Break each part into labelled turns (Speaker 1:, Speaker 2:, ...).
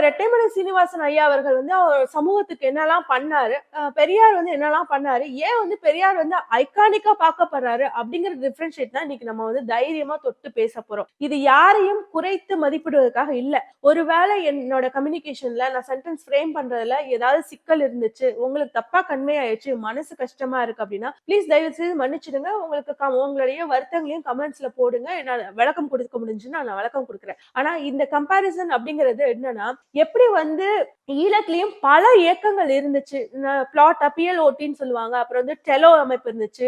Speaker 1: ரெட்டைமலை சீனிவாசன் ஐயா அவர்கள் வந்து அவர் சமூகத்துக்கு என்னெல்லாம் பண்ணாரு? பெரியார் வந்து என்னெல்லாம் பண்ணாரு? ஏன் வந்து பெரியார் வந்து ஐகானிக்கா பார்க்கப்படுறாரு அப்படிங்கிற டிஃபரன்ஷியேட் தான் இன்னைக்கு நம்ம வந்து தைரியமா தொட்டு பேச போறோம். இது யாரையும் குறைத்து மதிப்பிடுவதற்காக இல்ல. ஒருவேளை என்னோட கம்யூனிகேஷன்ல நான் சென்டென்ஸ் ஃப்ரேம் பண்றதுல ஏதாவது சிக்கல் இருந்துச்சு உங்களுக்கு தப்பா கன்வே ஆயிடுச்சு மனசு கஷ்டமா இருக்கு அப்படின்னா ப்ளீஸ் தயவு செய்து மன்னிச்சிடுங்க. உங்களுக்கு கம்- உங்களுடைய வருத்தங்களையும் கமெண்ட்ஸ்ல போடுங்க. நான் விளக்கம் கொடுக்க முடிஞ்சுன்னா நான் விளக்கம் கொடுக்குறேன். ஆனா இந்த கம்பாரிசன் அப்படிங்கிறது என்னன்னா எப்படி வந்து ஈழத்துலயும் பல இயக்கங்கள் இருந்துச்சு. பிளாட் அப்பியல் ஓட்டின்னு சொல்லுவாங்க. அப்புறம் வந்து டெலோ அமைப்பு இருந்துச்சு.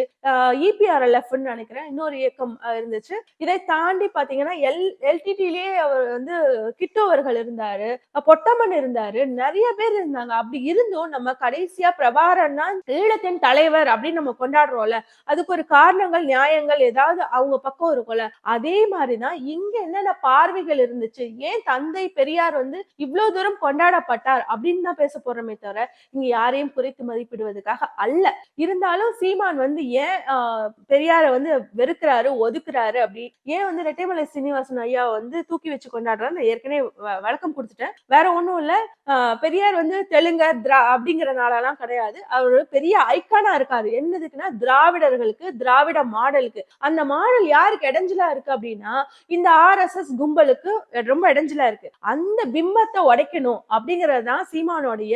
Speaker 1: இபிஆர்எல்எஃப்னு நினைக்கிறேன். இன்னொரு இயக்கம் இருந்துச்சு. இதை தாண்டி பாத்தீங்கன்னா எல் எல்டிடிலேயே அவர் வந்து கிட்டோவர்கள் இருந்தாரு. பொட்டம்மன் இருந்தாரு. நிறைய பேர் இருந்தாங்க. அப்படி இருந்தும் நம்ம கடைசியா பிரபாரன் தான் ஈழத்தின் தலைவர் அப்படின்னு நம்ம கொண்டாடுறோம்ல. அதுக்கு ஒரு காரணங்கள் நியாயங்கள் ஏதாவது அவங்க பக்கம் இருக்கும்ல. அதே மாதிரிதான் இங்க என்னென்ன பார்வைகள் இருந்துச்சு? ஏன் தந்தை பெரியார் வந்து இவ்வளவு தூரம் கொண்டாடப்பட்டார் அப்படின்னு தான் பேச போறோமே தவிர இங்க யாரையும் குறைத்து மதிப்பிடுவதற்காக அல்ல. இருந்தாலும் சீமான் வந்து ஏன் ஆஹ், பெரியாரை வந்து வெறுக்கிறாரு ஒதுக்குறாரு அப்படி ஏன் வந்து ரெட்டைமலை சீனிவாசன் ஐயா வந்து தூக்கி வச்சு கொண்டாடுறாரு ஏற்கனவே வ- கொடுத்துட்டேன். வேற ஒன்றும் இல்ல. ஆஹ், பெரியார் வந்து தெலுங்கர் திரா அப்படிங்கறனாலலாம் கிடையாது. அவர் ஒரு பெரிய ஐக்கானா இருக்காரு. என்னதுக்குன்னா திராவிடர்களுக்கு திராவிட மாடலுக்கு. அந்த மாடல் யாருக்கு இடைஞ்சலா இருக்கு அப்படின்னா இந்த ஆர்எஸ்எஸ் கும்பலுக்கு ரொம்ப இடைஞ்சலா இருக்கு. அந்த பிம்பத்தை உடைக்கணும் அப்படிங்கிறது தான் சீமானுடைய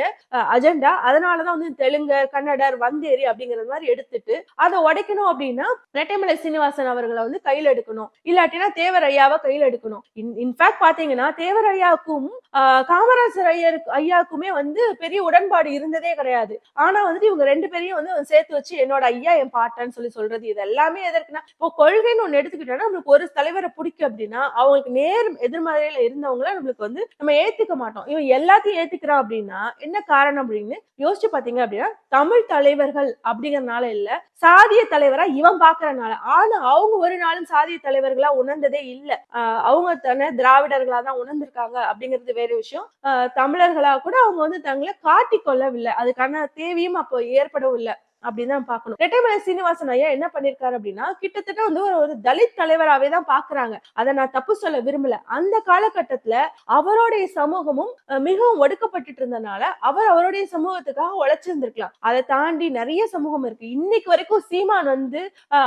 Speaker 1: அஜெண்டா அதனாலதான் வந்து தெலுங்கர் கன்னடர் வந்தேரி அப்படிங்கறது மாதிரி எடுத்துட்டு அதை உடைக்கணும் அப்படின்னா ரெட்டைமலை சீனிவாசன் அவர்களை வந்து கையில் எடுக்கணும். இல்லாட்டினா தேவர் ஐயாவை கையில் எடுக்கணும். இன்ஃபேக்ட் பாத்தீங்கன்னா தேவர் ஐயாவுக்கும் காமராஜர் ஐயர் ஐயாவுக்குமே வந்து பெரிய உடன்பாடு இருந்ததே கிடையாது. ஆனா வந்துட்டு இவங்க ரெண்டு பேரையும் வந்து சேர்த்து வச்சு என்னோட ஐயா என் பாட்டான்னு சொல்லி சொல்றது இது எல்லாமே எதற்குன்னா இப்போ கொள்கைன்னு ஒன்று எடுத்துக்கிட்டோம்னா நம்மளுக்கு ஒரு தலைவரை பிடிக்கும் அப்படின்னா அவங்களுக்கு நேர் எதிர்மறையில இருந்தவங்கள நம்மளுக்கு வந்து நம்ம ஏத்துக்க மாட்டோம். இவன் எல்லாத்தையும் ஏத்துக்கிறான் அப்படின்னா என்ன காரணம் அப்படின்னு யோசிச்சு பாத்தீங்க அப்படின்னா தமிழ் தலைவர்கள் அப்படிங்கறதுனால இல்ல சாதிய தலைவரா இவன் பாக்குறதுனால. ஆனா அவங்க ஒரு நாளும் சாதிய தலைவர்களா உணர்ந்ததே இல்ல. ஆஹ் அவங்க தானே திராவிடர்களா தான் உணர்ந்திருக்காங்க அப்படிங்கிறது வேற விஷயம். ஆஹ் தமிழர்களா கூட அவங்க வந்து தங்களை காட்டிக்கொள்ளவில்லை. அதுக்கான தேவையும் அப்போ ஏற்படவில்லை. அப்படின்னு தான் பார்க்கணும். ரெட்டைமலை சீனிவாசன் ஐயா என்ன பண்ணிருக்காரு அப்படின்னா கிட்டத்தட்ட வந்து ஒரு ஒரு தலித் தலைவராவே தான் பாக்குறாங்க அதை நான் தப்பு சொல்ல விரும்பல. அந்த காலகட்டத்துல அவருடைய சமூகமும் அஹ், மிகவும் ஒடுக்கப்பட்டுட்டு இருந்தனால அவர் அவருடைய சமூகத்துக்காக உழைச்சிருந்திருக்கலாம். அதை தாண்டி நிறைய சமூகம் இருக்கு. இன்னைக்கு வரைக்கும் சீமான் வந்து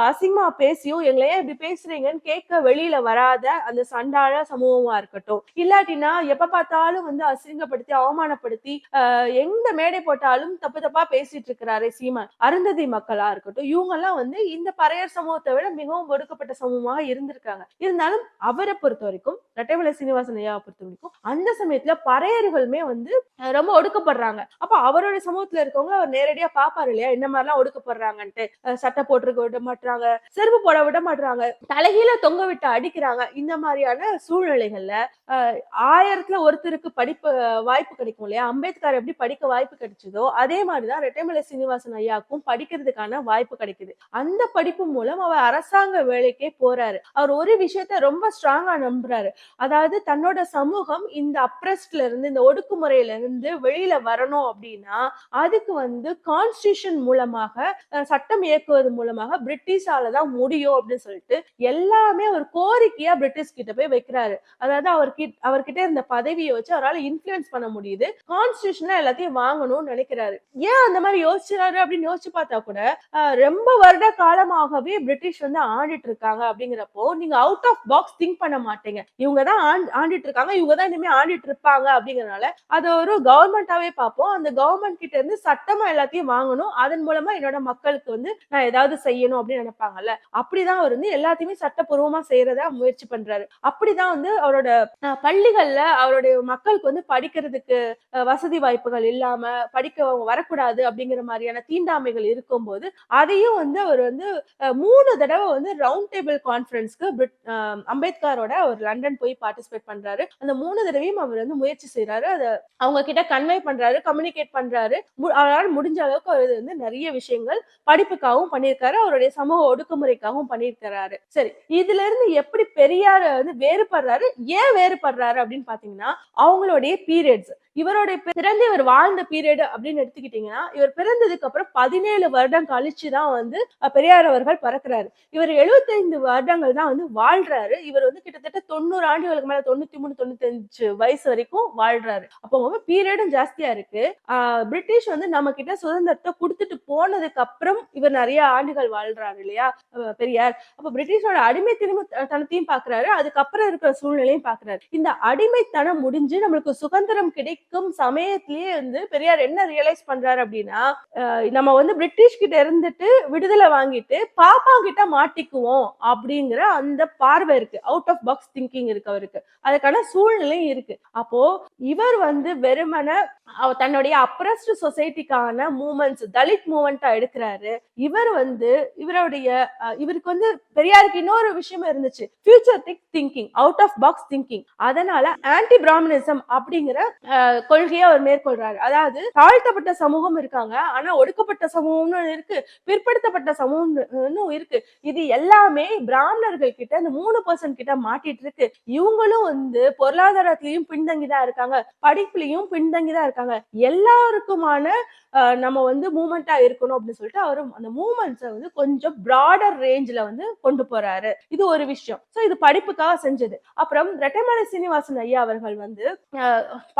Speaker 1: அசிங்கமா பேசியும் எங்களை ஏன் இப்படி பேசுறீங்கன்னு கேட்க வெளியில வராத அந்த சண்டாள சமூகமா இருக்கட்டும். இல்லாட்டினா எப்ப பார்த்தாலும் வந்து அசிங்கப்படுத்தி அவமானப்படுத்தி எந்த மேடை போட்டாலும் தப்பு தப்பா பேசிட்டு இருக்கிறாரே சீமான். அருந்ததி மக்களா இருக்கட்டும் இவங்கெல்லாம் வந்து இந்த பறையர் சமூகத்தை விட மிகவும் ஒடுக்கப்பட்ட சமூகமாக இருந்திருக்காங்க. இருந்தாலும் அவரை பொறுத்த வரைக்கும் ரெட்டைமலை சீனிவாசன் ஐயாவை பொறுத்த வரைக்கும் அந்த சமயத்துல பறையர்களுமே வந்து ரொம்ப ஒடுக்கப்படுறாங்க. அப்ப அவருடைய சமூகத்துல இருக்கவங்க அவர் நேரடியா பாப்பாரு இல்லையா? என்ன மாதிரிலாம் ஒடுக்கப்படுறாங்கன்ட்டு. சட்டை போட்டுருக்க விட மாட்டாங்க செருப்பு போட விட மாட்டாங்க தலைகீழ தொங்க விட்டு அடிக்கிறாங்க. இந்த மாதிரியான சூழ்நிலைகள்ல ஆயிரத்துல ஒருத்தருக்கு படிப்பு வாய்ப்பு கிடைக்கும் இல்லையா? அம்பேத்கர் எப்படி படிக்க வாய்ப்பு கிடைச்சதோ அதே மாதிரிதான் ரெட்டைமலை சீனிவாசன் ஐயாக்கும் ஐயாவுக்கும் படிக்கிறதுக்கான வாய்ப்பு கிடைக்குது. அந்த படிப்பு மூலம் அவர் அரசாங்க வேலைக்கே போறாரு. அவர் ஒரு விஷயத்த ரொம்ப ஸ்ட்ராங்கா நம்புறாரு. அதாவது தன்னோட சமூகம் இந்த அப்ரஸ்ட்ல இருந்து இந்த ஒடுக்குமுறையில இருந்து வெளியில வரணும் அப்படின்னா அதுக்கு வந்து கான்ஸ்டியூஷன் மூலமாக சட்டம் இயக்குவது மூலமாக பிரிட்டிஷால தான் முடியும் அப்படின்னு சொல்லிட்டு எல்லாமே ஒரு கோரிக்கையா பிரிட்டிஷ் கிட்ட போய் வைக்கிறாரு. அதாவது அவர்கிட்ட அவர்கிட்ட இருந்த பதவியை வச்சு அவரால் இன்ஃபுளுன்ஸ் பண்ண முடியுது. கான்ஸ்டியூஷன்ல எல்லாத்தையும் வாங்கணும்னு நினைக்கிறாரு. ஏன் அந்த மாதிரி யோசிச்சாரு அப்படின்னு யோசிச்சு பார்த்தா கூட ரொம்ப வருட காலமாகவே பிரிட்டிஷ் வந்து ஆண்டுட்டு இருக்காங்க அப்படிங்கிறப்போ நீங்க அவுட் ஆஃப் பாக்ஸ் திங்க் பண்ண மாட்டீங்க. இவங்க தான் ஆண்டுட்டு இருக்காங்க. இவங்க தான் இனிமே ஆண்டுட்டு இருப்பாங்க அப்படிங்கறனால அது ஒரு கவர்மெண்டாவே பார்ப்போம். அந்த கவர்மெண்ட் கிட்ட இருந்து சட்டமா எல்லாத்தையும் வாங்கணும். அதன் மூலமா என்னோட மக்களுக்கு வந்து நான் ஏதாவது செய்யணும் அப்படின்னு நினைப்பாங்கல்ல. அப்படிதான் அவர் வந்து எல்லாத்தையுமே சட்டப்பூர்வமா செய்யறதா முயற்சி பண்றாரு. அப்படிதான் வந்து அவரோட பள்ளிகள்ல அவருடைய மக்களுக்கு வந்து படிக்கிறதுக்கு வசதி வாய்ப்புகள் இல்லாம படிக்க அவங்க வரக்கூடாது அப்படிங்கிற மாதிரியான தீண்டாமை தீண்டாமைகள் இருக்கும்போது அதையும் வந்து அவர் வந்து மூணு தடவை வந்து ரவுண்ட் டேபிள் கான்ஃபரன்ஸ்க்கு அம்பேத்கரோட அவர் லண்டன் போய் பார்ட்டிசிபேட் பண்றாரு. அந்த மூணு தடவையும் அவர் வந்து முயற்சி செய்யறாரு அதை அவங்க கிட்ட கன்வே பண்றாரு கம்யூனிகேட் பண்றாரு. மு- அவரால் முடிஞ்ச அளவுக்கு அவர் வந்து நிறைய விஷயங்கள் படிப்புக்காகவும் பண்ணியிருக்காரு. அவருடைய சமூக ஒடுக்குமுறைக்காகவும் பண்ணியிருக்கிறாரு. சரி இதுல இருந்து எப்படி பெரியார் வந்து வேறுபடுறாரு ஏன் வேறுபடுறாரு அப்படின்னு பாத்தீங்கன்னா அவங்களுடைய பீரியட்ஸ் இவருடைய பிறந்து இவர் வாழ்ந்த பீரியட் அப்படின்னு எடுத்துக்கிட்டீங்கன்னா இவர் பிறந்ததுக்கு அப்புறம் பதினேழு வருடம் கழிச்சு தான் வந்து பெரியார் அவர்கள் பறக்குறாரு. இவர் 75 வருடங்கள் தான் வந்து வாழ்றாரு. இவர் வந்து கிட்டத்தட்ட தொண்ணூறு ஆண்டுகளுக்கு மேல தொண்ணூத்தி மூணு தொண்ணூத்தஞ்சு வயசு வரைக்கும் வாழ்றாரு. அப்போ பீரியடும் ஜாஸ்தியா இருக்கு. ஆஹ் பிரிட்டிஷ் வந்து நம்ம கிட்ட சுதந்திரத்தை கொடுத்துட்டு போனதுக்கு அப்புறம் இவர் நிறைய ஆண்டுகள் வாழ்றாரு இல்லையா பெரியார். அப்ப பிரிட்டிஷோட அடிமை திரும்ப தனத்தையும் பாக்குறாரு அதுக்கப்புறம் இருக்கிற சூழ்நிலையும் பாக்குறாரு இந்த அடிமைத்தனம் முடிஞ்சு நம்மளுக்கு சுதந்திரம் இருக்கும் சமயத்திலேயே வந்து பெரியார் என்ன ரியலைஸ் பண்றாரு அப்படின்னா நம்ம வந்து பிரிட்டிஷ் கிட்ட இருந்துட்டு விடுதலை வாங்கிட்டு பாப்பா கிட்ட மாட்டிக்குவோம் அப்படிங்கிற அந்த பார்வை இருக்கு. அவுட் ஆஃப் பாக்ஸ் திங்கிங் இருக்கு அவருக்கு. அதுக்கான சூழ்நிலையும் இருக்கு. அப்போ இவர் வந்து வெறுமன தன்னுடைய அப்ரஸ்ட் சொசைட்டிக்கான மூமெண்ட்ஸ் தலித் மூமெண்டா எடுக்கிறாரு. இவர் வந்து இவருடைய இவருக்கு வந்து பெரியாருக்கு இன்னொரு விஷயம் இருந்துச்சு. Future thinking out of box thinking அதனால ஆன்டி பிராமணிசம் அப்படிங்கிற கொள்கையை அவர் மேற்கொள்றாரு. அதாவது தாழ்த்தப்பட்ட சமூகம் இருக்காங்க. ஆனா ஒடுக்கப்பட்ட சமூகம்னு இருக்கு. பிற்படுத்தப்பட்ட சமூகம்னு இருக்கு. இது எல்லாமே பிராமணர்கள் கிட்ட இந்த மூணு பர்சன்ட் கிட்ட மாட்டிட்டு இருக்கு. இவங்களும் வந்து பொருளாதாரத்திலையும் பின்தங்கி தான் இருக்காங்க. படிப்புலயும் பின்தங்கி தான் இருக்காங்க. எல்லாருக்குமான நம்ம வந்து மூமெண்டா இருக்கணும் அப்படின்னு சொல்லிட்டு அவரும் அந்த மூமெண்ட்ஸை வந்து கொஞ்சம் ப்ராடர் ரேஞ்சில் வந்து கொண்டு போறாரு. இது ஒரு விஷயம். ஸோ இது படிப்புக்காக செஞ்சது. அப்புறம் ரெட்டமலை சீனிவாசன் ஐயா அவர்கள் வந்து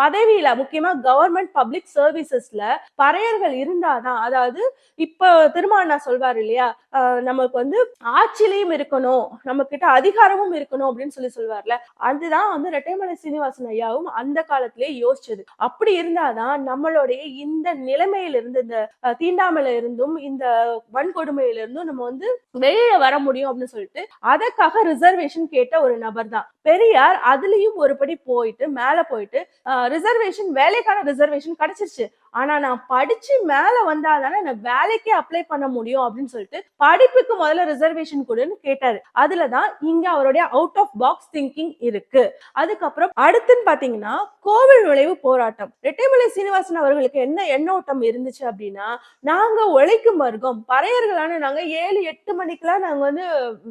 Speaker 1: பதவியில் கல்வியில முக்கியமா கவர்மெண்ட் பப்ளிக் சர்வீசஸ்ல பறையர்கள் இருந்தாதான் அதாவது இப்போ திருமாவண்ணா சொல்வார் இல்லையா? நமக்கு வந்து ஆட்சியிலையும் இருக்கணும் நம்ம கிட்ட அதிகாரமும் இருக்கணும் அப்படின்னு சொல்லி சொல்வார்ல. அதுதான் வந்து ரெட்டைமலை சீனிவாசன் ஐயாவும் அந்த காலத்திலேயே யோசிச்சது. அப்படி இருந்தாதான் நம்மளுடைய இந்த நிலைமையில இருந்து இந்த தீண்டாமல தீண்டாமையில இருந்தும் இந்த வன்கொடுமையில இருந்தும் நம்ம வந்து வெளியில வர முடியும் அப்படின்னு சொல்லிட்டு அதற்காக ரிசர்வேஷன் கேட்ட ஒரு நபர் தான் பெரியார் அதுலயும் ஒருபடி போயிட்டு மேல போயிட்டு ரிசர்வேஷன் ரிசர்வேஷன் வேலைக்கான ரிசர்வேஷன் கிடைச்சிருச்சு. ஆனா நான் படிச்சு மேல வந்தாதானே நான் வேலைக்கே அப்ளை பண்ண முடியும் அப்படின்னு சொல்லிட்டு படிப்புக்கு முதல்ல ரிசர்வேஷன் கொடுன்னு கேட்டாரு. அதுலதான் இங்க அவருடைய அவுட் ஆஃப் பாக்ஸ் திங்கிங் இருக்கு. அதுக்கப்புறம் அடுத்துன்னு பாத்தீங்கன்னா கோவில் நுழைவு போராட்டம். ரெட்டைமலை சீனிவாசன் அவர்களுக்கு என்ன எண்ணோட்டம் இருந்துச்சு அப்படின்னா நாங்க உழைக்கும் வர்க்கம் பறையர்களான நாங்க ஏழு எட்டு மணிக்கெல்லாம் நாங்க வந்து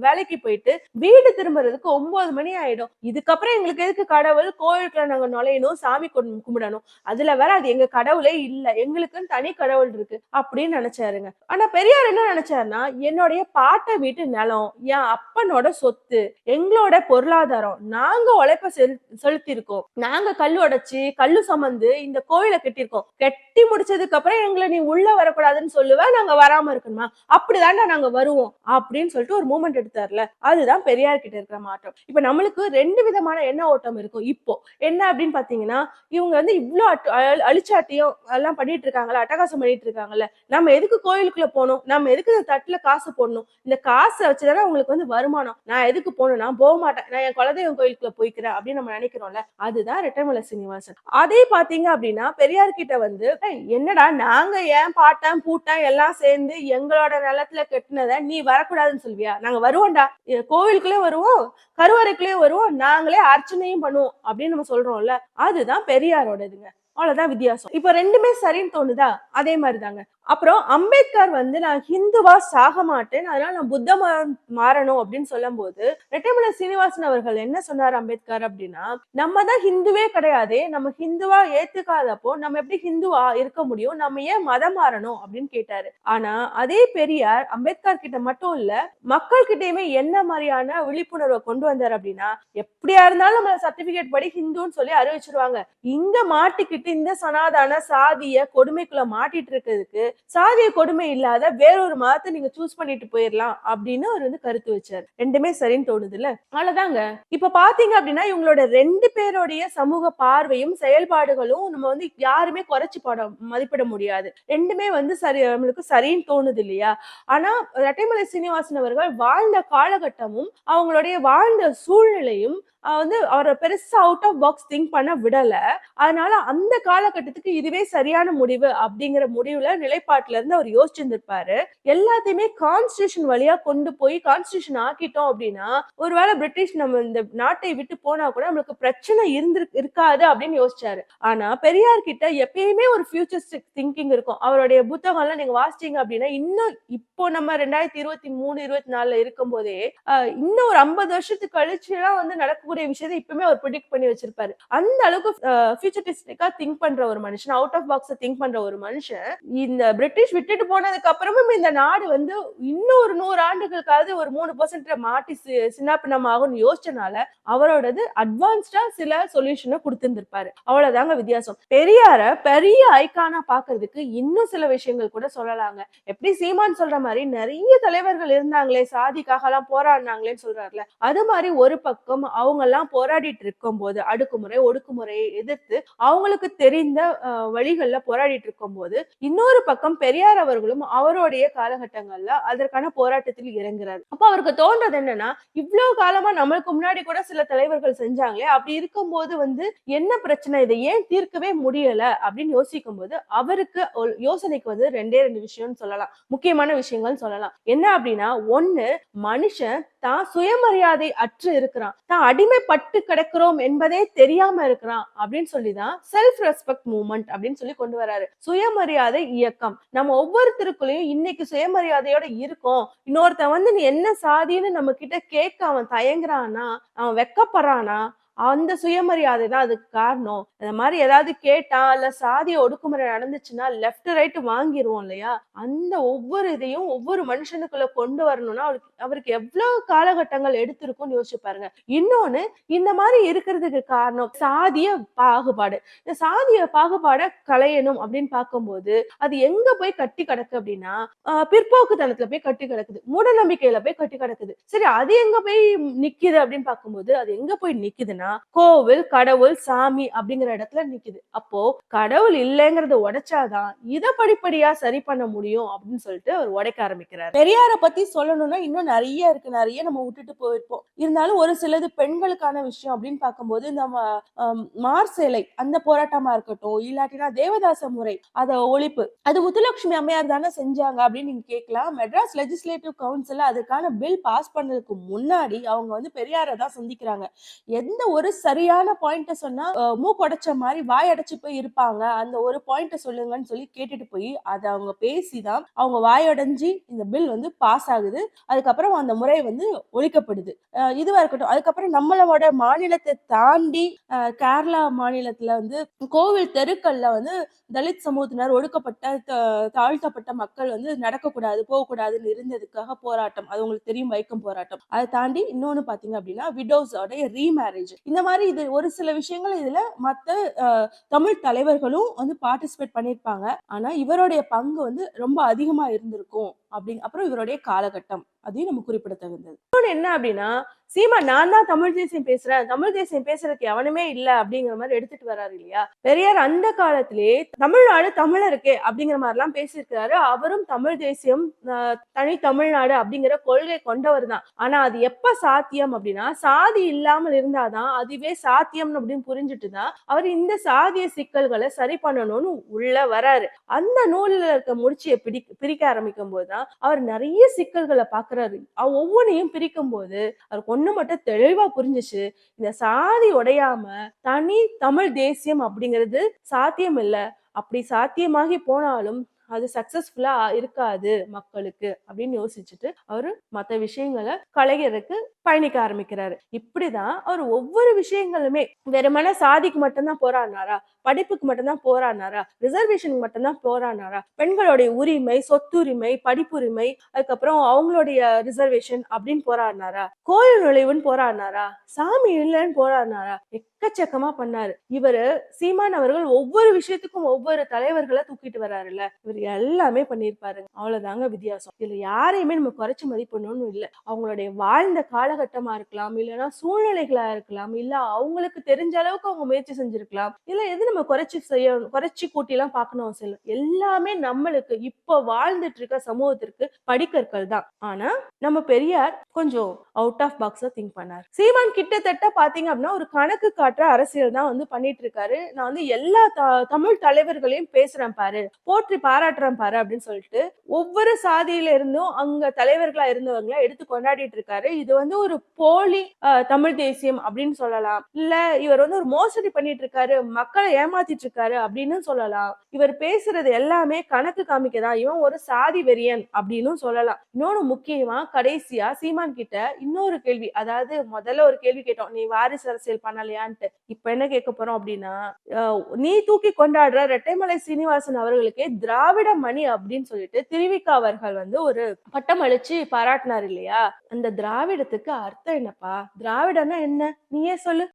Speaker 1: வேலைக்கு போயிட்டு வீடு திரும்புறதுக்கு ஒன்பது மணி ஆயிடும். இதுக்கப்புறம் எங்களுக்கு எதுக்கு கடவுள்? கோவிலுக்குள்ள நாங்க நுழையணும் சாமி கும்பிடணும். அதுல வேற அது எங்க கடவுளே இல்ல எங்களுக்குன்னு தனி கடவுள் இருக்கு அப்படின்னு நினைச்சாருங்க. ஆனா பெரியார் என்ன நினைச்சாருன்னா என்னுடைய பாட்டை வீட்டு நிலம் என் அப்பனோட சொத்து எங்களோட பொருளாதாரம் நாங்க உழைப்ப செல் செலுத்திருக்கோம் நாங்க கல் உடைச்சு கல்லு சமந்து இந்த கோயிலை கட்டியிருக்கோம். கட்டி முடிச்சதுக்கு அப்புறம் எங்களை நீ உள்ள வரக்கூடாதுன்னு சொல்லுவ நாங்க வராம இருக்கணுமா? அப்படிதான்டா நாங்க வருவோம் அப்படின்னு சொல்லிட்டு ஒரு மூமெண்ட் எடுத்தார்ல. அதுதான் பெரியார் கிட்ட இருக்கிற மாற்றம். இப்ப நம்மளுக்கு ரெண்டு விதமான எண்ண ஓட்டம் இருக்கும். இப்போ என்ன அப்படின்னு பாத்தீங்கன்னா இவங்க வந்து இவ்வளவு அட்டு- அழிச்சாட்டியம் எல்லாம் பண்ணிட்டு இருக்காங்கல்ல அட்டகாசம் பண்ணிட்டு இருக்காங்கல்ல நம்ம எதுக்கு கோயிலுக்குள்ள போகணும்? நம்ம எதுக்கு இந்த தட்டுல காசு போடணும்? இந்த காசை வச்சுதானே உங்களுக்கு வந்து வருமானம். நான் எதுக்கு போகணும்? நான் போக மாட்டேன். நான் என் குலதெய்வம் கோயிலுக்குள்ள போய்க்கிறேன் அப்படின்னு நம்ம நினைக்கிறோம்ல அதுதான் ரெட்டமலை சீனிவாசன். அதே பாத்தீங்க அப்படின்னா பெரியார் கிட்ட வந்து என்னடா நாங்க ஏன் பாட்டன் பூட்டன் எல்லாம் சேர்ந்து எங்களோட நிலத்துல கட்டினதை நீ வரக்கூடாதுன்னு சொல்வியா நாங்க வருவோம்டா. கோவிலுக்குள்ளே வருவோம் கருவறைக்குள்ளே வருவோம் நாங்களே அர்ச்சனையும் பண்ணுவோம் அப்படின்னு நம்ம சொல்றோம்ல. அதுதான் பெரியாரோட இதுங்க அவ்வளோதான் வித்தியாசம். இப்போ ரெண்டுமே சரின்னு தோணுதா? அதே மாதிரிதாங்க. அப்புறம் அம்பேத்கர் வந்து நான் ஹிந்துவா சாக மாட்டேன் அதனால நான் புத்த மதம் மாறணும் அப்படின்னு சொல்லும் போது ரெட்டைமலை சீனிவாசன் அவர்கள் என்ன சொன்னார் அம்பேத்கர் அப்படின்னா நம்ம தான் ஹிந்துவே கிடையாதே நம்ம ஹிந்துவா ஏத்துக்காதப்போ நம்ம எப்படி ஹிந்துவா இருக்க முடியும் நம்ம ஏன் மதம் மாறணும் அப்படின்னு கேட்டாரு. ஆனா அதே பெரியார் அம்பேத்கர் கிட்ட மட்டும் இல்ல மக்கள் கிட்டயுமே என்ன மாதிரியான விழிப்புணர்வை கொண்டு வந்தார் அப்படின்னா எப்படியா இருந்தாலும் நம்ம சர்டிபிகேட் படி ஹிந்துன்னு சொல்லி அறிவிச்சிருவாங்க. இங்க மாட்டிக்கிட்டு இந்த சனாதன சாதிய கொடுமைக்குள்ள மாட்டிட்டு இருக்கிறதுக்கு சாதிய கொடுமை இல்லாத வேறொரு மதத்தை நீங்க சூஸ் பண்ணிட்டு போயிடலாம் அப்படின்னு அவர் வந்து கருத்து வச்சார். ரெண்டுமே சரின்னு தோணுது இல்ல அவ்வளவுதாங்க. இப்ப பாத்தீங்க அப்படின்னா இவங்களோட ரெண்டு பேருடைய சமூக பார்வையும் செயல்பாடுகளும் நம்ம வந்து யாருமே குறைச்சு போட மதிப்பிட முடியாது. ரெண்டுமே வந்து சரி நம்மளுக்கு சரின்னு தோணுது இல்லையா? ஆனா ரெட்டைமலை சீனிவாசன் அவர்கள் வாழ்ந்த காலகட்டமும் அவங்களுடைய வாழ்ந்த சூழ்நிலையும் வந்து அவரை பெருசா அவுட் ஆஃப் பாக்ஸ் திங்க் பண்ண விடல. அதனால அந்த காலகட்டத்துக்கு இதுவே சரியான முடிவு அப்படிங்கிற முடிவுல நிலைப்பாட்டுல இருந்து அவர் யோசிச்சிருந்திருப்பாரு. எல்லாத்தையுமே கான்ஸ்டியூஷன் வழியா கொண்டு போய் கான்ஸ்டியூஷன் ஆக்கிட்டோம் அப்படின்னா ஒருவேளை பிரிட்டிஷ் நம்ம இந்த நாட்டை விட்டு போனா கூட நம்மளுக்கு பிரச்சனை இருந்து இருக்காது அப்படின்னு யோசிச்சாரு. ஆனா பெரியார் கிட்ட எப்பயுமே ஒரு ஃபியூச்சரிஸ்டிக் திங்கிங் இருக்கும். அவருடைய புத்தகம்லாம் நீங்க வாசிச்சீங்க அப்படின்னா இன்னும் இப்போ நம்ம ரெண்டாயிரத்தி இருபத்தி மூணு இருபத்தி நாலுல இருக்கும் போதே இன்னும் ஒரு ஐம்பது வருஷத்துக்கு கழிச்சு எல்லாம் வந்து நடக்கும் நடக்கக்கூடிய விஷயத்தை இப்பவுமே அவர் ப்ரிடிக்ட் பண்ணி வச்சிருப்பாரு. அந்த அளவுக்கு ஃபியூச்சரிஸ்டிக்கா திங்க் பண்ற ஒரு மனுஷன் அவுட் ஆஃப் பாக்ஸ் திங்க் பண்ற ஒரு மனுஷன் இந்த பிரிட்டிஷ் விட்டுட்டு போனதுக்கு அப்புறமும் இந்த நாடு வந்து இன்னொரு நூறு ஆண்டுகளுக்காவது ஒரு மூணு பர்சன்ட் மாட்டி சி- ஆகும்னு யோசிச்சனால அவரோடது அட்வான்ஸ்டா சில சொல்யூஷனை கொடுத்திருந்திருப்பாரு. அவ்வளவுதாங்க வித்தியாசம். பெரியார பெரிய ஐக்கானா பாக்குறதுக்கு இன்னும் சில விஷயங்கள் கூட சொல்லலாங்க. எப்படி சீமான் சொல்ற மாதிரி நிறைய தலைவர்கள் இருந்தாங்களே சாதிக்காக எல்லாம் போராடினாங்களேன்னு சொல்றாருல அது மாதிரி ஒரு பக்கம் அவங்க எல்லாம் போராடிட்டு இருக்கும் போது அடுக்குமுறை ஒடுக்குமுறையை எதிர்த்து அவங்களுக்கு தெரிந்த வழிகள்ல போராடிட்டு இருக்கும் போது இன்னொரு பக்கம் பெரியார் அவர்களும் அவருடைய காலகட்டங்கள்ல அதற்கான போராட்டத்தில் இறங்குறாரு. அப்ப அவருக்கு தோன்றது என்னன்னா இவ்வளவு காலமா நம்மளுக்கு முன்னாடி கூட சில தலைவர்கள் செஞ்சாங்களே அப்படி இருக்கும் போது வந்து என்ன பிரச்சனை? இதை ஏன் தீர்க்கவே முடியல? அப்படின்னு யோசிக்கும் போது அவருக்கு ஒரு யோசனைக்கு வந்து ரெண்டே ரெண்டு விஷயம்னு சொல்லலாம். முக்கியமான விஷயங்கள் சொல்லலாம். என்ன அப்படின்னா ஒண்ணு மனுஷன் தான் சுயமரியாதை அற்று இருக்கிறான். தான் அடிமைப்பட்டு கிடக்கிறோம் என்பதே தெரியாம இருக்கிறான் அப்படின்னு சொல்லிதான் செல்ஃப் ரெஸ்பெக்ட் மூவ்மெண்ட் அப்படின்னு சொல்லி கொண்டு வராரு. சுயமரியாதை இயக்கம். நம்ம ஒவ்வொருத்தருக்குள்ளயும் இன்னைக்கு சுயமரியாதையோட இருக்கோம். இன்னொருத்தன் வந்து நீ என்ன சாதின்னு நம்ம கிட்ட கேட்க அவன் தயங்குறானா அவன் வெக்கப்படுறானா அந்த சுயமரியாதை தான் அதுக்கு காரணம். இந்த மாதிரி ஏதாவது கேட்டா இல்ல சாதிய ஒடுக்குமுறை நடந்துச்சுன்னா லெஃப்ட் ரைட் வாங்கிடுவோம் இல்லையா? அந்த ஒவ்வொரு இதையும் ஒவ்வொரு மனுஷனுக்குள்ள கொண்டு வரணும்னா அவருக்கு அவருக்கு எவ்வளவு காலகட்டங்கள் எடுத்திருக்கும்னு யோசிச்சு பாருங்க. இன்னொன்னு இந்த மாதிரி இருக்கிறதுக்கு காரணம் சாதிய பாகுபாடு. இந்த சாதிய பாகுபாட களையணும் அப்படின்னு பார்க்கும்போது அது எங்க போய் கட்டி கிடக்கு அப்படின்னா ஆஹ் பிற்போக்குத்தனத்துல போய் கட்டி கிடக்குது. மூட நம்பிக்கையில போய் கட்டி கிடக்குது. சரி அது எங்க போய் நிக்குது அப்படின்னு பார்க்கும்போது அது எங்க போய் நிக்குதுன்னா கோவில் கடவுள் சாமி அப்படிங்கிற இடத்துல நிக்குது. அப்போ கடவுள் இல்லைங்கிறத உடைச்சாதான் இத படிப்படியா சரி பண்ண முடியும் அப்படின்னு சொல்லிட்டு அவர் உடைக்க ஆரம்பிக்கிறார். பெரியார பத்தி சொல்லணும்னா இன்னும் நிறைய இருக்கு. நிறைய நம்ம விட்டுட்டு போயிருப்போம். இருந்தாலும் ஒரு சிலது பெண்களுக்கான விஷயம் அப்படின்னு பார்க்கும்போது இந்த மார்சேலை மார் சேலை அந்த போராட்டமா இருக்கட்டும் இல்லாட்டினா தேவதாச முறை அத ஒழிப்பு அது முத்துலட்சுமி அம்மையார் தானே செஞ்சாங்க அப்படின்னு நீங்க கேட்கலாம். மெட்ராஸ் லெஜிஸ்லேட்டிவ் கவுன்சில் அதுக்கான பில் பாஸ் பண்ணதுக்கு முன்னாடி அவங்க வந்து பெரியாரை தான் சந்திக்கிறாங்க. எந்த ஒரு சரியான பாயிண்ட சொன்னா மூக்கொடைச்ச மாதிரி வாய் அடைச்சு போய் இருப்பாங்க. அந்த ஒரு பாயிண்ட சொல்லுங்கன்னு சொல்லி கேட்டுட்டு போய் அதை அவங்க பேசிதான் அவங்க வாயடைஞ்சு இந்த பில் வந்து பாஸ் ஆகுது. அதுக்கப்புறம் அந்த முறை வந்து ஒழிக்கப்படுது. இதுவா இருக்கட்டும். அதுக்கப்புறம் நம்மளோட மாநிலத்தை தாண்டி கேரளா மாநிலத்துல வந்து கோவில் தெருக்கள்ல வந்து தலித் சமூகத்தினர் ஒடுக்கப்பட்ட தாழ்த்தப்பட்ட மக்கள் வந்து நடக்கக்கூடாது போகக்கூடாதுன்னு இருந்ததுக்காக போராட்டம். அது உங்களுக்கு தெரியும் வைக்கம் போராட்டம். அதை தாண்டி இன்னொன்னு பாத்தீங்க அப்படின்னா விடோஸோடைய ரீமேரேஜ் இந்த மாதிரி இது ஒரு சில விஷயங்கள் இதுல மற்ற தமிழ் தலைவர்களும் வந்து பார்ட்டிசிபேட் பண்ணியிருப்பாங்க ஆனா இவருடைய பங்கு வந்து ரொம்ப அதிகமா இருந்திருக்கும். அப்படிங்க அப்புறம் இவருடைய காலகட்டம். அதையும் நம்ம குறிப்பிடத்தகுந்தது இன்னொன்னு என்ன அப்படின்னா சீமா நான் தான் தமிழ் தேசியம் பேசுறேன். தமிழ் தேசியம் பேசுறதுக்கு எவனுமே இல்ல அப்படிங்கிற மாதிரி எடுத்துட்டு வராரு இல்லையா? பெரியார் அந்த காலத்திலே தமிழ்நாடு தமிழருக்கு அப்படிங்கிற மாதிரி எல்லாம் பேசியிருக்கிறாரு. அவரும் தமிழ் தேசியம் தனி தமிழ்நாடு அப்படிங்கிற கொள்கை கொண்டவர் தான். ஆனா அது எப்ப சாத்தியம் அப்படின்னா சாதி இல்லாமல் இருந்தாதான் அதுவே சாத்தியம் அப்படின்னு புரிஞ்சுட்டு தான் அவர் இந்த சாதிய சிக்கல்களை சரி பண்ணணும்னு உள்ள வராரு. அந்த நூலில் இருக்க முடிச்சியை பிடி பிரிக்க ஆரம்பிக்கும் போதுதான் அவர் நிறைய சிக்கல்களை பார்க்குறாரு அவ- ஒவ்வொன்றையும் பிரிக்கும் போது அவருக்கு ஒன்று மட்டும் தெளிவாக புரிஞ்சுச்சு. இந்த சாதி உடையாம தனி தமிழ் தேசியம் அப்படிங்கிறது சாத்தியம் இல்லை அப்படி சாத்தியமாகி போனாலும் அது சக்சஸ்ஃபுல்லா இருக்காது மக்களுக்கு அப்படின்னு யோசிச்சுட்டு அவரு மற்ற விஷயங்களை கலைஞருக்கு பயணிக்க ஆரம்பிக்கிறாரு. இப்படிதான் அவர் ஒவ்வொரு விஷயங்களுமே வெறுமனே சாதிக்கு மட்டும்தான் போராடினாரா? படிப்புக்கு மட்டும்தான் போராடினாரா? ரிசர்வேஷனுக்கு மட்டும்தான் போராடினாரா? பெண்களுடைய உரிமை சொத்துரிமை படிப்புரிமை அதுக்கப்புறம் அவங்களுடைய ரிசர்வேஷன் அப்படின்னு போராடினாரா? கோயில் நுழைவுன்னு போராடினாரா? சாமி இல்லைன்னு போராடினாரா? எக்கச்சக்கமா பண்ணாரு. இவரு சீமான் அவர்கள் ஒவ்வொரு விஷயத்துக்கும் ஒவ்வொரு தலைவர்களை தூக்கிட்டு வராருல்ல. இவர் எல்லாமே பண்ணியிருப்பாருங்க. அவ்வளவுதாங்க வித்தியாசம். இதுல யாரையுமே நம்ம குறைச்சு மதிப்பிடணும்னு இல்லை. அவங்களுடைய வாழ்ந்த காலகட்டமா இருக்கலாம் இல்லைன்னா சூழ்நிலைகளா இருக்கலாம் இல்ல அவங்களுக்கு தெரிஞ்ச அளவுக்கு அவங்க முயற்சி செஞ்சிருக்கலாம் இல்ல எது நம்ம குறைச்சு செய்யணும் குறைச்சு கூட்டி எல்லாம் பார்க்கணும் அவசியம் இல்லை. எல்லாமே நம்மளுக்கு இப்போ வாழ்ந்துட்டு இருக்க சமூகத்திற்கு படிக்கற்கள் தான். ஆனா நம்ம பெரியார் கொஞ்சம் அவுட் ஆஃப் பாக்ஸா திங்க் பண்ணார். சீமான் கிட்டத்தட்ட பாத்தீங்க அப்படின்னா ஒரு கணக்கு காட்டு காட்டுற அரசியல் தான் வந்து பண்ணிட்டு இருக்காரு நான் வந்து எல்லா த- தமிழ் தலைவர்களையும் பேசுறேன் பாரு. போற்றி பாராட்டுறேன் பாரு அப்படின்னு சொல்லிட்டு ஒவ்வொரு சாதியில இருந்தும் அங்க தலைவர்களா இருந்தவங்கள எடுத்து கொண்டாடிட்டு இருக்காரு இது வந்து ஒரு போலி தமிழ் தேசியம் அப்படின்னு சொல்லலாம். இல்ல இவர் வந்து ஒரு மோசடி பண்ணிட்டு இருக்காரு மக்களை ஏமாத்திட்டு இருக்காரு அப்படின்னு சொல்லலாம். இவர் பேசுறது எல்லாமே கணக்கு காமிக்கதான் இவன் ஒரு சாதி வெறியன் அப்படின்னு சொல்லலாம். இன்னொன்னு முக்கியமா கடைசியா சீமான் கிட்ட இன்னொரு கேள்வி அதாவது முதல்ல ஒரு கேள்வி கேட்டோம் நீ வாரிசு அரசியல் பண்ணலையான்ட்டு? இப்ப என்ன கேட்க போறோம் அப்படின்னா அஹ், நீ தூக்கி கொண்டாடுற ரெட்டைமலை சீனிவாசன் அவர்களுக்கே திராவிட மணி அப்படின்னு சொல்லிட்டு திருவிக்கா அவர்கள் வந்து ஒரு பட்டம் அளிச்சு பாராட்டினார் இல்லையா? அந்த திராவிடத்துக்கு அர்த்தம் என்னப்பா? திராவிடம்னா என்ன? நீயே சொல்லு.